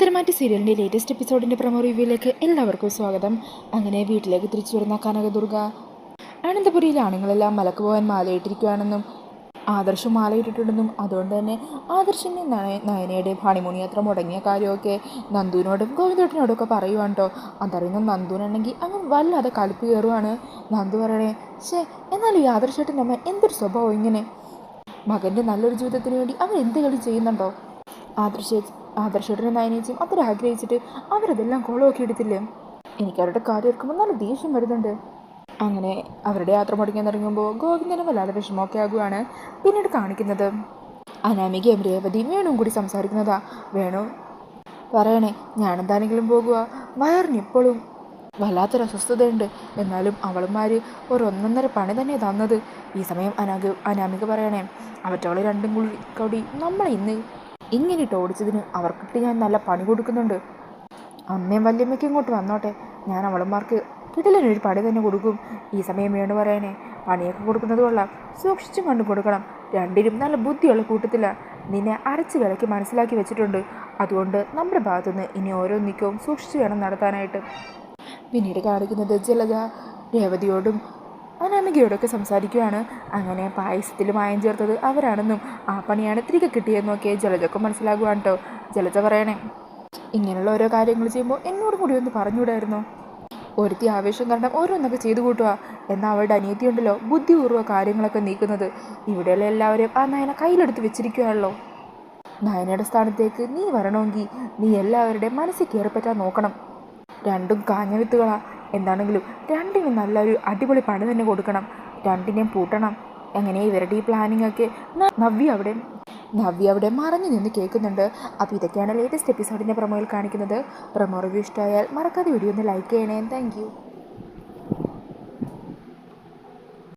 തിരമാറ്റി സീരിയലിന്റെ latest എപ്പിസോഡിന്റെ promo റിവ്യൂയിലേക്ക് എല്ലാവർക്കും സ്വാഗതം. അങ്ങനെ വീട്ടിലേക്ക് തിരിച്ചു വരുന്ന കനകദുർഗ അനന്തപുരിയിലെ ആണുങ്ങളെല്ലാം മലക്ക് പോകാൻ മാലയിട്ടിരിക്കുകയാണെന്നും ആദർശം മാലയിട്ടിട്ടുണ്ടെന്നും അതുകൊണ്ട് തന്നെ ആദർശിന്റെ നയ നയനയുടെ ഹണിമൂൺ യാത്ര മുടങ്ങിയ കാര്യമൊക്കെ നന്ദുവിനോടും ഗോവിന്ദേട്ടനോടും ഒക്കെ പറയുവാണ് കേട്ടോ അതറിയുന്ന നന്ദുവിനാണെങ്കിൽ അങ്ങ് വല്ലാതെ കലിപ്പ് കയറുവാണ്. നന്ദു പറയണേ ശേ എന്നാലും ഈ ആദർശേട്ടന്റെ അമ്മ എന്തൊരു സ്വഭാവം ഇങ്ങനെ? മകന്റെ നല്ലൊരു ജീവിതത്തിന് വേണ്ടി അവൻ എന്ത് കളി ചെയ്യുന്നുണ്ടോ? ആദർശ ആദർശേട്ടനും നയനേച്ചിയും അത്ര ആഗ്രഹിച്ചിട്ട് അവരതെല്ലാം കോളമൊക്കെ എടുത്തില്ലേ? എനിക്ക് അവരുടെ കാര്യം ഓർക്കുമ്പോൾ നല്ല ദേഷ്യം വരുന്നുണ്ട്. അങ്ങനെ അവരുടെ യാത്ര മുടങ്ങാൻ തുടങ്ങുമ്പോൾ ഗോവിന്ദനും വല്ലാതെ വിഷമമൊക്കെ ആകുകയാണ് പിന്നീട് കാണിക്കുന്നത്. അനാമികയും രേവതിയും വേണുവും കൂടി സംസാരിക്കുന്നതാ. വേണു പറയണേ ഞാനെന്താണെങ്കിലും പോകുക വയറിന് ഇപ്പോഴും വല്ലാത്തൊരു അസ്വസ്ഥതയുണ്ട്. എന്നാലും അവളുമാർ ഒരു ഒന്നൊന്നര പണി തന്നെ തന്നത്. ഈ സമയം അനാഗ അനാമിക പറയണേ അവറ്റവളെ രണ്ടും കൂടി കൂടി നമ്മളെ ഇന്ന് ഇങ്ങനെ ഇട്ട് ഓടിച്ചതിന് അവർക്കിട്ട് ഞാൻ നല്ല പണി കൊടുക്കുന്നുണ്ട്. അമ്മയും വല്യമ്മയ്ക്ക് ഇങ്ങോട്ട് വന്നോട്ടെ. ഞാൻ അവളന്മാർക്ക് കിടലിനൊരു പണി തന്നെ കൊടുക്കും. ഈ സമയം വേണ്ട പറയാനേ. പണിയൊക്കെ കൊടുക്കുന്നത് കൊള്ളാം. സൂക്ഷിച്ചും കണ്ടു കൊടുക്കണം. രണ്ടിനും നല്ല ബുദ്ധിയുള്ള കൂട്ടത്തിലാണ് നിന്നെ അരച്ച് വിലയ്ക്ക് മനസ്സിലാക്കി വെച്ചിട്ടുണ്ട്. അതുകൊണ്ട് നമ്മുടെ ഭാഗത്തുനിന്ന് ഇനി ഓരോ നീക്കവും സൂക്ഷിച്ച് വേണം നടത്താനായിട്ട്. പിന്നീട് കാണിക്കുന്നത് ജലജ രേവതിയോടും അനാമികയോടൊക്കെ സംസാരിക്കുകയാണ് അങ്ങനെ പായസത്തിൽ മായം ചേർത്തത് അവരാണെന്നും ആ പണിയാണ് തിരികെ കിട്ടിയെന്നൊക്കെ ജലജൊക്കെ മനസ്സിലാകുവാണ് കേട്ടോ ജലജ പറയണേ ഇങ്ങനെയുള്ള ഓരോ കാര്യങ്ങൾ ചെയ്യുമ്പോൾ എന്നോട് കൂടി ഒന്ന് പറഞ്ഞുകൂടായിരുന്നോ? ഒരുത്തി ആവേശം കാരണം ഓരോന്നൊക്കെ ചെയ്തു കൂട്ടുക എന്നാൽ അവളുടെ അനിയത്തി ഉണ്ടല്ലോ ബുദ്ധിപൂർവ കാര്യങ്ങളൊക്കെ നീക്കുന്നത്. ഇവിടെയുള്ള എല്ലാവരെയും ആ നയന കയ്യിലെടുത്ത് വെച്ചിരിക്കുകയാണല്ലോ നയനയുടെ സ്ഥാനത്തേക്ക് നീ വരണമെങ്കിൽ നീ എല്ലാവരുടെയും മനസ്സിൽ കയറിപ്പറ്റാൻ നോക്കണം. രണ്ടും കാഞ്ഞ വിത്തുകളാ. എന്താണെങ്കിലും രണ്ടിനും നല്ലൊരു അടിപൊളി പണി തന്നെ കൊടുക്കണം. രണ്ടിനെയും പൂട്ടണം. അങ്ങനെ ഇവരുടെ ഈ പ്ലാനിങ് ഒക്കെ? നവ്യ അവിടെ നവ്യ അവിടെ മറഞ്ഞു നിന്ന് കേൾക്കുന്നുണ്ട്. അപ്പോൾ ഇതൊക്കെയാണ് ലേറ്റസ്റ്റ് എപ്പിസോഡിന്റെ പ്രൊമോയിൽ കാണിക്കുന്നത്. പ്രൊമോ റിവ്യൂ ഇഷ്ടമായാൽ മറക്കാതെ വീഡിയോ ഒന്ന് ലൈക്ക് ചെയ്യണേ. താങ്ക്